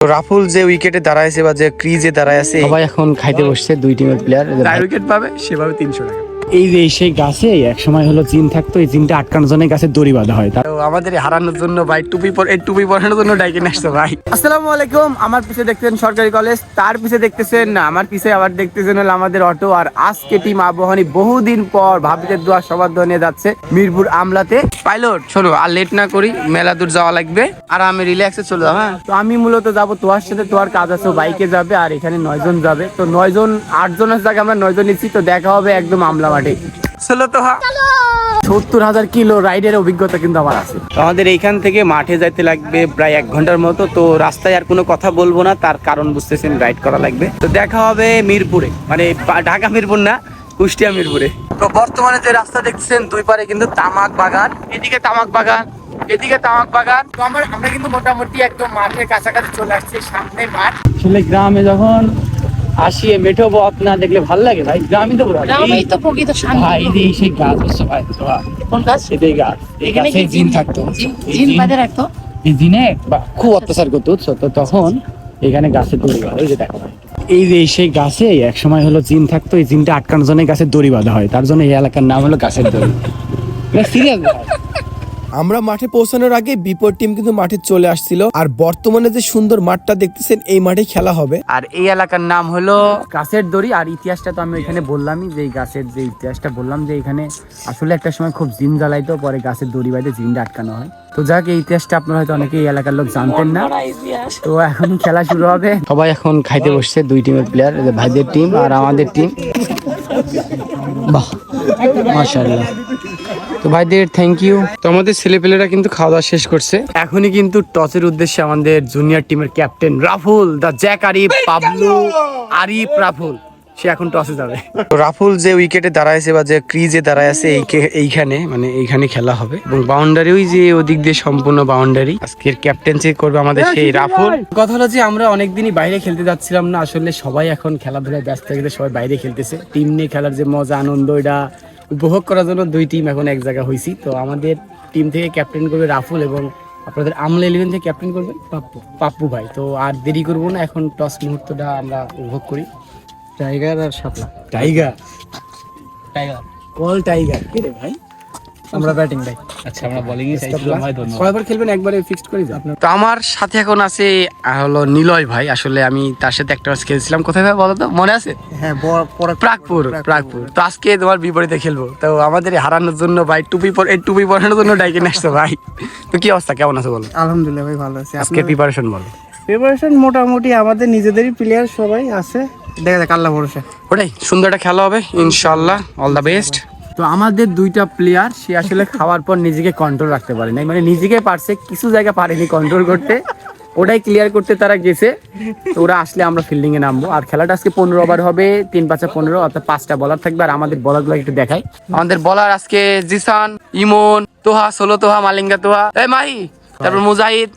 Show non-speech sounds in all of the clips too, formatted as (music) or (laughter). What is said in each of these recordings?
তো রাফুল যে উইকেটে দাঁড়ায় আছে বা যে ক্রিজে দাঁড়ায় আছে সবাই এখন খাইতে বসছে দুই টিমের প্লেয়ার উইকেট পাবে সেভাবে তিনশো টাকা। এই যে সেই গাছে এক সময় হলো জিন থাকতো এই জিনটা আটকানোর জন্য গাছে দড়ি বাঁধা হয়। তার তো আমাদের হারানোর জন্য ভাই টুপি পর এই টুপি পরানোর জন্য ডাইকে আসছে ভাই। আসসালামু আলাইকুম আমার পিছে দেখতেছেন সরকারি কলেজ তার পিছে দেখতেছেন না আমার পিছে আবার দেখতেছেন হলো আমাদের অটো আর আজকে টিম আবহানী বহুদিন পর ভাবিদের দোয়া সবার দোয়া যাচ্ছে মিরপুর আমলাতে। পাইলট শোনো আর লেট না করি মেলা দূর যাওয়া লাগবে আর আমি রিল্যাক্সে চলে যাব হ্যাঁ? তো আমি মূলত যাব তোমার সাথে তোমার কাজ আছে বাইকে যাবে আর এখানে নয়জন যাবে। তো নয়জন আটজনের জায়গায় আমরা নয়জন নিচ্ছি তো দেখা হবে একদম আমলা মাঠে চলো তো হ্যাঁ সত্তর হাজার কিলো রাইডের অভিজ্ঞতা কিন্তু আমার আছে। আমাদের এইখান থেকে মাঠে যাইতে লাগবে প্রায় এক ঘণ্টার মতো তো রাস্তায় আর কোনো কথা বলব না তার কারণ বুঝতেছেন রাইড করা লাগবে। তো দেখা হবে মিরপুরে মানে ঢাকা মিরপুর না কুষ্টিয়া মিরপুরে। তো বর্তমানে যে রাস্তা দেখছেন দুই পারে কিন্তু তামাক বাগান। এদিকে তামাক বাগান এদিকে তামাক বাগান। তো আমরা আমরা কিন্তু মোটামুটি একদম মাঠের কাছাকাছি চলে আসছি সামনে মাঠ। আসলে গ্রামে যখন আসি এই মেঠো পথ না দেখলে ভালো লাগে ভাই? গ্রামই তো গ্রামেই তো প্রকৃত শান্তি। ভাই এই সেই গাছ ভাই কোন গাছ? এটাই গাছ এই এখানে গাছে জিন থাকতো। জিন- বাঁধে রাখতো? এই দিনে খুব অত্যাচার করতো বুঝছ? তো তখন এখানে গাছে দড়ি বাঁধা যে দেখো ভাই। এই যে সেই গাছে এক সময় হলো জিন থাকতো এই জিনটা আটকানোর জন্য গাছে দড়ি বাঁধা হয়। তার জন্য এই এলাকার নাম হলো গাছের দড়ি। সিরিয়াস আমরা মাঠে পৌঁছানোর আগে বিপদ টিম কিন্তু মাঠে চলে আসছিল। আর বর্তমানে যে সুন্দর মাঠটা দেখতেছেন এই মাঠে খেলা হবে। আর এই এলাকার নাম হলো গাছের দড়ি। আর ইতিহাসটা তো আমি এখানে বললামই যে গাছের যে ইতিহাসটা বললাম যে এখানে আসলে একটা সময় খুব জিন জ্বালাইতো পরে গাছের দড়ি বাইতে জিনটা আটকানো হয়। তো যাক এই ইতিহাসটা আপনারা হয়তো অনেকে এই এলাকার লোক জানতেন না। তো এখন খেলা শুরু হবে। সবাই এখন খাইতে বসছে দুই টিমের প্লেয়ার ভাইদের টিম আর আমাদের টিম বাহ মাশাআল্লাহ। তো ভাইদের থ্যাংক ইউ তো আমাদের ছেলেপেলেরা কিন্তু খাওয়া দাওয়া শেষ করছে। এখনই কিন্তু টসের উদ্দেশ্যে আমাদের জুনিয়র টিমের ক্যাপ্টেন রাফুল দা জ্যাক আরিফ পাবলু আরিফ রাফুল সে এখন টসে যাবে। রাফুল যে উইকেটে দাঁড়াইছে বা যে ক্রিজে দাঁড়ায় আছে এই- এইখানে মানে এইখানে খেলা হবে। এবং বাউন্ডারি ওই যে ওদিক দিয়ে সম্পূর্ণ বাউন্ডারি আজকের ক্যাপ্টেন্সি করবে আমাদের সেই রাফুল কথা হলো যে আমরা অনেকদিনই বাইরে খেলতে যাচ্ছিলাম না আসলে সবাই এখন খেলাধুলায় ব্যস্ত থেকে সবাই বাইরে খেলতেছে। টিম নিয়ে খেলার যে মজা আনন্দ এটা উপভোগ করার জন্য দুই টিম এখন এক জায়গা হয়েছি তো আমাদের টিম থেকে ক্যাপ্টেন করবে রাফুল এবং আপনাদের আমলা ইলেভেন থেকে ক্যাপ্টেন করবেন পাপ্পু। পাপ্পু ভাই। তো আর দেরি করব না এখন টস মুহূর্তটা আমরা উপভোগ করি। টাইগার আর শাপলা। টাইগার টাইগার অল টাইগার কে রে ভাই? আমরা ব্যাটিং ভাই। আচ্ছা আমরা বোলিং এ চাইছিলাম ভাই ধন্যবাদ। কয়বার খেলবেন? একবারে ফিক্সড করে তো আমার সাথে এখন আছে হলো নিলয় ভাই। আসলে আমি তার সাথে একটা ম্যাচ খেলছিলাম। কোথায় ভাই বলো তো? মনে আছে? হ্যাঁ প্রাগপুর প্রাগপুর। তো আজকে তোমার বিপরীতে খেলব। তো আমাদের হারানোর জন্য ভাই টুপি পরে এই টুপি পরানোর জন্য ডাইকে আসছো ভাই। তো কি অবস্থা? কেমন আছে বলো? আলহামদুলিল্লাহ ভাই ভালো আছে। আজকে প্রিপারেশন বলো। প্রিপারেশন মোটামুটি আমাদের নিজেদেরই প্লেয়ার সবাই আছে। দেখা যাক আল্লাহ ভরসা। ওটাই সুন্দর একটা খেলা হবে ইনশাল্লাহ অল দ্য বেস্ট তো আমাদের দুইটা প্লেয়ার সে আসলে খাওয়ার পর নিজেকে কন্ট্রোল রাখতে পারে নাই। মানে নিজেকে পারছে কিছু জায়গা পারেনি কন্ট্রোল করতে। ওটাই ক্লিয়ার করতে তারা গেছে। তো ওরা আসলে আমরা ফিল্ডিং এ নামবো। আর খেলাটা আজকে পনেরো ওভার হবে তিন পাঁচা পনেরো অর্থাৎ পাঁচটা বলার থাকবে। আর আমাদের বলারগুলো একটু দেখাই। আমাদের বলার আজকে জিসান ইমন তোহা সোলো তোহা মালিঙ্গা তোহা। এই মাহি তারপর মুজাহিদ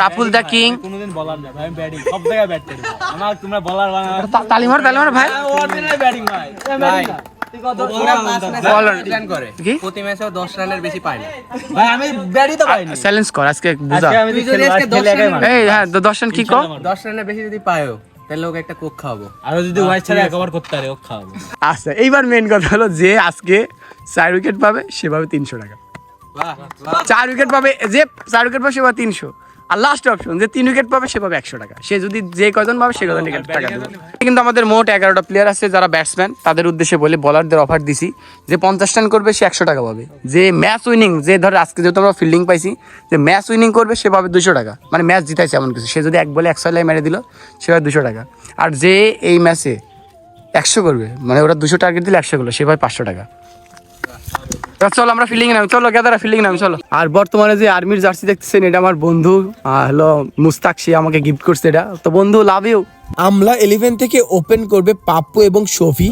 রাফুল দা কিং। কোনোদিন বলার না ভাই ব্যাটিং সব জায়গায় ব্যাট করি আমার তোমরা বলার বানা তালিমার তালিমার ভাই। অরিজিনাল ব্যাটিং ভাই। কি প্রতি ম্যাচেও দশ রানের বেশি পাই না। ভাই আমি ব্যাটই তো পাইনি। চ্যালেঞ্জ কর আজকে বুঝা। আজকে আমি তুই যদি। এই হ্যাঁ কি রানের বেশি পায়ও তাহলে ওকে একটা কোক খাওয়াবো। আরও যদি ওয়াইট ছাড়া একবার করতে পারে ও খাওয়াবো। আচ্ছা এইবার মেন কথা হলো যে আজকে চার উইকেট পাবে সেভাবে তিনশো টাকা। চার উইকেট পাবে যে চার উইকেট পাবে সে পাবে তিনশো। আর লাস্ট অপশন যে তিন উইকেট পাবে সে পাবে একশো টাকা। সে যদি যে কজন পাবে সে কজন টাকা দেবে। কিন্তু আমাদের মোট এগারোটা প্লেয়ার আছে যারা ব্যাটসম্যান তাদের উদ্দেশ্যে বলে বলারদের অফার দিছি। যে পঞ্চাশ রান করবে সে একশো টাকা পাবে। যে ম্যাচ উইনিং যে ধর আজকে যেহেতু আমরা ফিল্ডিং পাইছি যে ম্যাচ উইনিং করবে সে পাবে দুশো টাকা। মানে ম্যাচ জিতাইছে এমন কিছু। সে যদি এক বলে একশো লাই মেরে দিল সে পাবে দুশো টাকা। আর যে এই ম্যাচে একশো করবে মানে ওরা দুশো টার্গেট দিলে একশো করল সে ভাই পাঁচশো টাকা। চলো, আমরা ফিল্ডিং নাম, চলো গেদারা ফিল্ডিং নাম, চলো। আর বর্তমানে যে আর্মির জার্সি দেখতেছেন, এটা আমার বন্ধু হলো মুস্তাক, সে আমাকে গিফট করছে এটা। তো বন্ধু লাভ ইউ আমলা ইলেভেন থেকে ওপেন করবে পাপ্পু এবং শফি।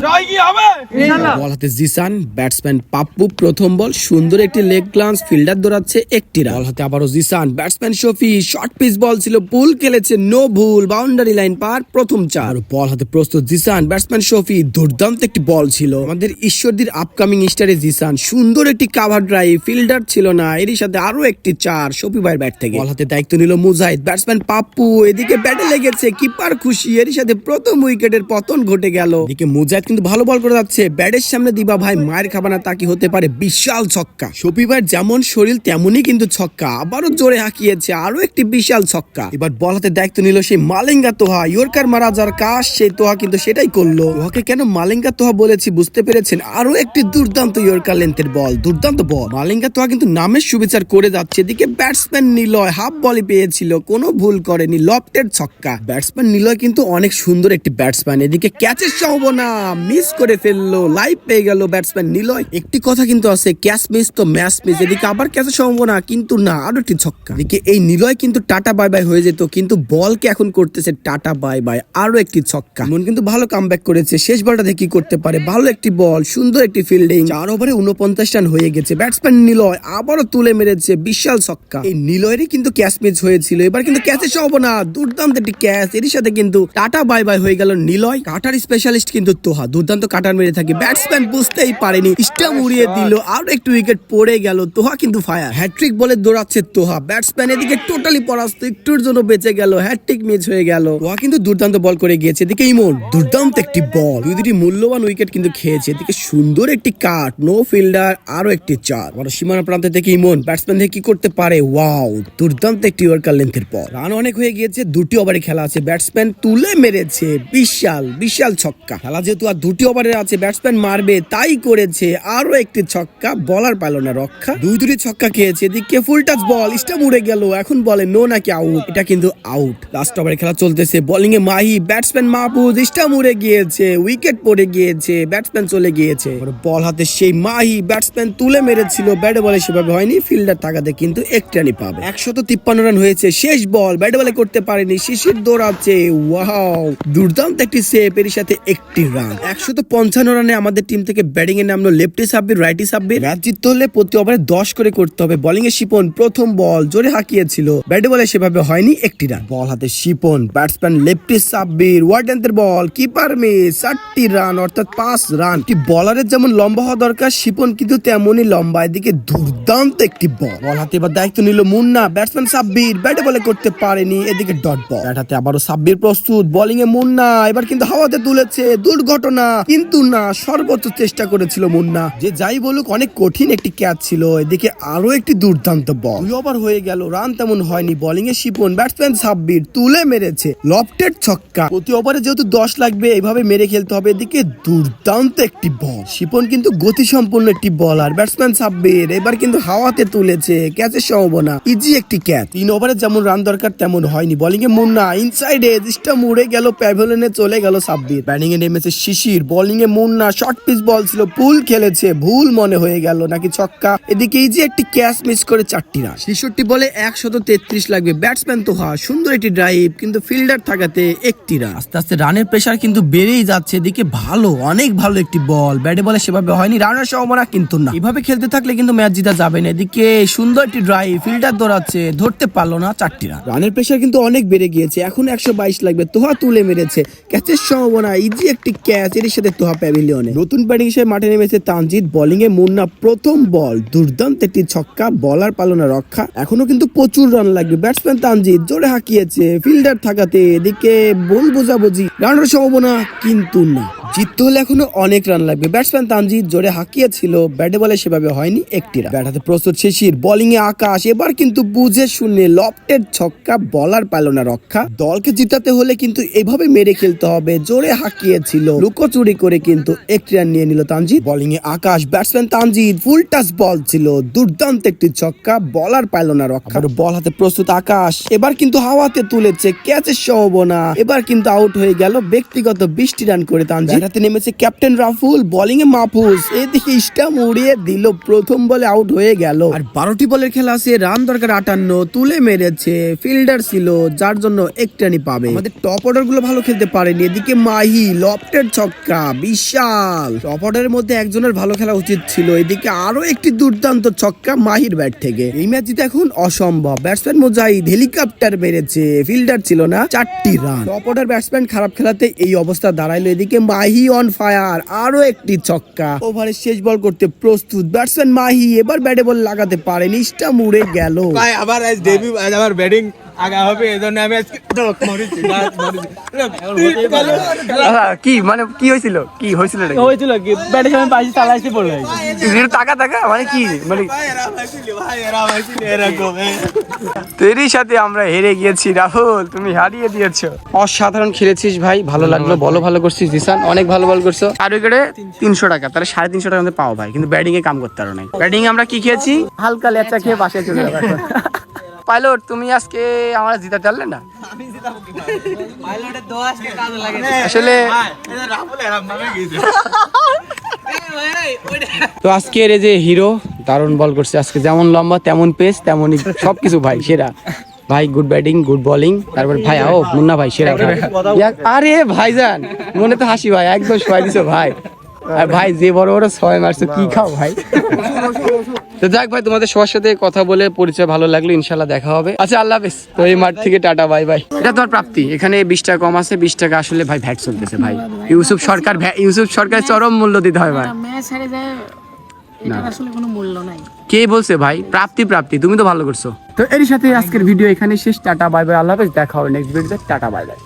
বল হাতে জিসান ব্যাটসম্যান পাপ্পু প্রথম বল সুন্দর একটি লেগ গ্লান্স ফিল্ডার দৌড়াচ্ছে একটি রান বল হাতে আবারও Jisan batsman Shafi short pitch ball ছিল পুল খেলেছে নো ভুল বাউন্ডারি লাইন পার প্রথম চার। বল হাতে প্রস্তুত জিসান ব্যাটসম্যান শফি দুর্দান্ত একটি বল ছিল। আমাদের ঈশ্বরদীর আপকামিং স্টারে জিসান সুন্দর একটি কাভার ড্রাইভ ফিল্ডার ছিল না এরই সাথে আরও একটি চার শফি ভাইয়ের ব্যাট থেকে। বল হাতে দায়িত্ব নিল মুজাহিদ ব্যাটসম্যান পাপ্পু এদিকে ব্যাটে লেগেছে কিপার খুশি। সাথে প্রথম উইকেটের পতন ঘটে গেল। এদিকে মুজাহিদ কিন্তু ভালো বল করে যাচ্ছে। ব্যাটের সামনে দিবা ভাই, মায়ের হতে পারে? বিশাল ছক্কা। যেমন শরীর, তেমনই কিন্তু ছক্কা। আবারও জোরে হাঁকিয়েছে আরও একটি বিশাল ছক্কা। এবার বল দায়িত্ব নিল সেই তোহা। ইয়র্কার মারা যার কাজ সেই তোহা কিন্তু সেটাই করল। তোহাকে কেন মালেঙ্গা তোহা বলেছি বুঝতে পেরেছেন? আরও একটি দুর্দান্ত ইয়র্কার লেন্থের বল, দুর্দান্ত বল। মালেঙ্গা তোহা কিন্তু নামের সুবিচার করে যাচ্ছে। এদিকে ব্যাটসম্যান নিলয় হাফ বলই পেয়েছিল, কোনো ভুল করেনি, লফটের ছক্কা। ব্যাটসম্যান নিলয় কিন্তু অনেক সুন্দর একটি ব্যাটসম্যান এদিকে ক্যাচের সম্ভাবনা মিস করে ফেলল লাইভ পেয়ে গেল ব্যাটসম্যান নিলয়। একটি কথা কিন্তু আছে ক্যাচ মিস তো ম্যাচ মিস এদিকে আবার ক্যাচের সম্ভাবনা, কিন্তু না, আরও একটি ছক্কা। এদিকে এই নিলয় কিন্তু টাটা বাই বাই হয়ে যেত, কিন্তু বলকে এখন করতেছে টাটা বাই বাই আরও একটি ছক্কা। মন কিন্তু ভালো কামব্যাক করেছে, শেষ বলটা কি করতে পারে, ভালো একটি বল সুন্দর একটি ফিল্ডিং চার ওভারে উনপঞ্চাশ রান হয়ে গেছে ব্যাটসম্যান নিলয় আবারও তুলে মেরেছে, বিশাল ছক্কা। এই নিলয়েরই কিন্তু ক্যাচ মিস হয়েছিল, এবার কিন্তু ক্যাচের সম্ভাবনা, দুর্দান্ত একটি ক্যাচ এর সাথে কিন্তু টাটা বাই বাই হয়ে গেল নিলয়। কাটার স্পেশালিস্ট কিন্তু তোহা। দুর্দান্ত কাটার মেরে থাকে। ব্যাটসম্যান বুঝতেই পারেনি। স্টাম্প উড়িয়ে দিল। আরও একটু উইকেট পড়ে গেল। তোহা কিন্তু ফায়ার হ্যাট্রিক বলে দৌড়াচ্ছে তোহা। ব্যাটসম্যান এদিকে টোটালি পরাস্ত। একটুর জন্য বেঁচে গেল। হ্যাট্রিক মিস হয়ে গেল। তোহা কিন্তু দুর্দান্ত বল করে গিয়েছে। এদিকে ইমন। দুর্দান্ত একটি বল দুই দুটি মূল্যবান উইকেট কিন্তু খেয়েছে। এদিকে সুন্দর একটি কাট। নো ফিল্ডার আরও একটি চার। বড় সীমানা প্রান্তে থেকে ইমন ব্যাটসম্যান থেকে কি করতে পারে? ওয়াও দুর্দান্ত একটি ওয়ার্কার লেন্থের পর রান অনেক হয়ে গিয়েছে। দুটি ওভারে খেলা আছে। ব্যাটসম্যান তুলে মেরেছে। বিশাল বিশাল ছক্কা। খেলা যেহেতু আর দুটি ওভারে আছে ব্যাটসম্যান মারবে, তাই করেছে আরও একটি ছক্কা। বলার পালো না রক্ষা। দুই দুটি ছক্কা খেয়েছে, এদিকে ফুল টাচ বল স্টাম উড়ে গেল। এখন বলে নো নাকি আউট এটা কিন্তু আউট লাস্ট ওভারে খেলা চলতেছে বোলিং এ মাহি ব্যাটসম্যান মাহফুজ স্টাম উড়ে গিয়েছে উইকেট পড়ে গিয়েছে ব্যাটসম্যান চলে গিয়েছে। বল হাতে সেই মাহি ব্যাটসম্যান তুলে মেরেছিল। ব্যাটে বলে সেভাবে হয়নি ফিল্ডার থাকাতে কিন্তু এক রানই পাবে। একশত তিপ্পান্ন রান হয়েছে, শেষ বল ব্যাটে বলে করতে পারেনি, শিশির দৌড়াচ্ছে। দুর্দান্ত একটি সেভ এর সাথে একটি রান একশত পঞ্চান্ন রানে আমাদের টিম থেকে ব্যাটিং এ নামলো lefty Sabbir righty Sabbir. Match জিততে হলে প্রতি ওভারে দশ করে করতে হবে। বোলিং এ শিপন, প্রথম বল জোরে হাঁকিয়েছিল। ব্যাটে বলে সেভাবে হয়নি একটি রান বল হাতে শিপন ব্যাটসম্যান লেফটি সাব্বির ওয়ার্ডেন্টের বল কিপার মিস চারটি রান অর্থাৎ পাঁচ রান একটি বলারের যেমন লম্বা হওয়া দরকার, শিপন কিন্তু তেমনই লম্বা। এদিকে দুর্দান্ত একটি বল বল হাতে এবার দায়িত্ব নিল মুন্না। ব্যাটসম্যান সাব্বির ব্যাটে বলে করতে পারেনি, এদিকে ডট বল ব্যাট হাতে আবারও সাব্বির প্রস্তুত। বোলিং এ মুন্না এবার কিন্তু হাওয়াতে তুলেছে, দুর্ঘটনা। কিন্তু না, সর্বোচ্চ চেষ্টা করেছিল মুন্না। যে যাই বলুক, অনেক কঠিন একটি ক্যাচ ছিল। এদিকে আরও একটি দুর্দান্ত বল দুই ওভার হয়ে গেল রান তেমন হয়নি। বোলিং এ শিপন ব্যাটসম্যান সাব্বির, তুলে মেরেছে লফটেড ছক্কা। প্রতি ওভারে যেহেতু দশ লাগবে, এইভাবে মেরে খেলতে হবে। এদিকে দুর্দান্ত একটি বল শিপন কিন্তু গতি সম্পন্ন একটি বলার ব্যাটসম্যান সাব্বির। এবার কিন্তু হাওয়াতে তুলেছে ক্যাচের সম্ভাবনা। ইজি একটি ক্যাচ তিন ওভারে যেমন রান দরকার, তেমন হয়নি। বোলিং এ মুন্না ইনসাইডে জিসটা মুড়ে গেল প্যাভিলিয়নে চলে গেল সাব্বির। ব্যাটিং এ নেমেছে শিশির বোলিং এ মুন্না শর্ট পিচ বল ছিল পুল খেলেছে ভুল মনে হয়ে গেল নাকি ছক্কা? এদিকে ইজি একটি ক্যাচ মিস করে চারটি রান ছেষট্টি বলে একশত তেত্রিশ লাগবে। ব্যাটসম্যান তো হা সুন্দর একটি ড্রাইভ কিন্তু ফিল্ডার থাকাতে একটি রান আস্তে আস্তে রানের প্রেশার কিন্তু বেড়েই যাচ্ছে এদিকে ভালো অনেক ভালো একটি বল ব্যাটে বলে সেভাবে হয়নি রানের সম্ভাবনা কিন্তু না। এভাবে খেলতে থাকলে কিন্তু ম্যাচ জিতা যাবে না। এদিকে সুন্দর একটি ড্রাইভ ফিল্ডার দৌড়াচ্ছে ধরতে পারল না চারটি রান রানের প্রেশার কিন্তু অনেক বেড়ে গিয়েছে এখন একশো বাইশ লাগবে তোহা তুলে মেরেছে। ক্যাচের সম্ভাবনা ইজি একটি ক্যাচ এর সাথে তোহা প্যাভিলিয়নে। নতুন ব্যাটিং হিসেবে মাঠে নেমেছে তানজিদ। বোলিং এ মুন্না প্রথম বল, দুর্দান্ত একটি ছক্কা, বলার পালনা রক্ষা। এখনও কিন্তু প্রচুর রান লাগবে। ব্যাটসম্যান তানজিদ জোরে হাঁকিয়েছে, ফিল্ডার থাকাতে এদিকে বল বোঝাবুঝি। রানের সম্ভাবনা কিন্তু না। জিততে হলে এখনও অনেক রান লাগবে। ব্যাটসম্যান তানজিদ জোরে হাঁকিয়েছিল, ব্যাটে বলে সেভাবে হয়নি একটি রান। ব্যাট হাতে প্রস্তুত শিশির বোলিং এ আকাশ, এবার কিন্তু বুঝে শুনে লফটেড ছক্কা, বলার পালো না রক্ষা। দলকে জিতাতে হলে কিন্তু এভাবে মেরে খেলতে হবে। জোরে হাঁকিয়েছিল। লুকোচুরি করে কিন্তু একটি রান নিয়ে নিল তানজিদ। বোলিং এ Akash batsman Tanzid full toss ball ছিল। দুর্দান্ত একটি ছক্কা বলার পাইল না রক্ষা। বল হাতে প্রস্তুত আকাশ। এবার কিন্তু হাওয়াতে তুলেছে ক্যাচের সম্ভাবনা। এবার কিন্তু আউট হয়ে গেল ব্যক্তিগত বিশটি রান করে তানজিদ। হাতে নেমেছে ক্যাপ্টেন রাফুল বোলিং এ মাহফুজ। এদিকে স্টাম উড়িয়ে দিল প্রথম বলে আউট হয়ে গেল। আর বারোটি বলের খেলা আছে রান দরকার আটান্ন তুলে মেরেছে ফিল্ডার ছিল যার জন্য এক রানই পাবে। আমাদের টপ অর্ডারগুলো ভালো খেলতে পারেনি। এদিকে মাহি লফটের ছক্কা বিশাল। টপ অর্ডারের মধ্যে একজনের ভালো খেলা উচিত ছিল। এদিকে আরও একটি দুর্দান্ত ছক্কা মাহির ব্যাট থেকে। এই ম্যাচ এখন অসম্ভব। ব্যাটসম্যান মুজাহিদ হেলিকপ্টার মেরেছে। ফিল্ডার ছিল না, চারটি রান টপ অর্ডার ব্যাটসম্যান খারাপ খেলাতে এই অবস্থা দাঁড়াইলো। এদিকে মাহি অন ফায়ার আরও একটি ছক্কা ওভারের শেষ বল করতে প্রস্তুত ব্যাটসম্যান মাহি। এবার ব্যাটে বল লাগাতে পারেনি। ইস্টা মুড়ে গেল। আবার আমার ব্যাটিং আগা হবে এই আমি আজকে কি মানে কি হয়েছিল কি হয়েছিল হয়েছিল কি? ব্যাটিং সময় পাইছি চালাইছি পড়ে এর টাকা টাকা মানে কি মানে তেরই সাথে আমরা হেরে গিয়েছি রাহুল তুমি হারিয়ে দিয়েছ। অসাধারণ খেলেছিস ভাই ভালো লাগল বলো ভালো করছিস জিসান অনেক ভালো বল করছ। আর উইকেটে তিনশো। টাকা তাহলে সাড়ে তিনশো টাকা আমাদের পাও ভাই কিন্তু ব্যাটিং এ কাম করতে পারো নাই। ব্যাটিং আমরা কি খেয়েছি? হালকা লেচা খেয়ে বাসে চলে যাব। পাইলট তুমি আজকে আমরা জিতাতে পারলে না? পাইলটের দোয়া আজকে কাজে লাগে। আসলে রাহুল এরকম ভাবে গেছে। (laughs) তো আজকের এই যে হিরো দারুণ বল করছে। আজকে যেমন লম্বা তেমন পেস তেমনই সবকিছু ভাই সেরা। ভাই গুড ব্যাটিং গুড বোলিং তারপর ভাই ও মুন্না ভাই সেরা আরে ভাইজান মনে তো হাসি ভাই একদম সবাই দিছো ভাই। আর ভাই যে বড় বড় ছয় মারছো কি খাও ভাই? তো যাক ভাই তোমাদের সবার সাথে কথা বলে পরিচয় ভালো লাগল ইনশাল্লাহ দেখা হবে। আচ্ছা আল্লাহ হাফেজ। তো এই মাঠ থেকে টাটা বাই বাই। এটা তোমার প্রাপ্তি। এখানে বিশ টাকা কম আছে বিশ টাকা আসলে ভাই ভ্যাট চলতেছে ভাই। ইউসুফ সরকার ভ্যা- ইউসুফ সরকার চরম মূল্য দিতে হয় ভাই। ম্যাচ হেরে যায় এটার আসলে কোনো মূল্য নাই। কে বলছে ভাই? প্রাপ্তি প্রাপ্তি। তুমি তো ভালো করছ। তো এর সাথে আজকের ভিডিও এখানে শেষ। Tata bye bye. আল্লাহ হাফেজ। দেখা হবে নেক্সট ভিডিওতে টাটা বাই বাই।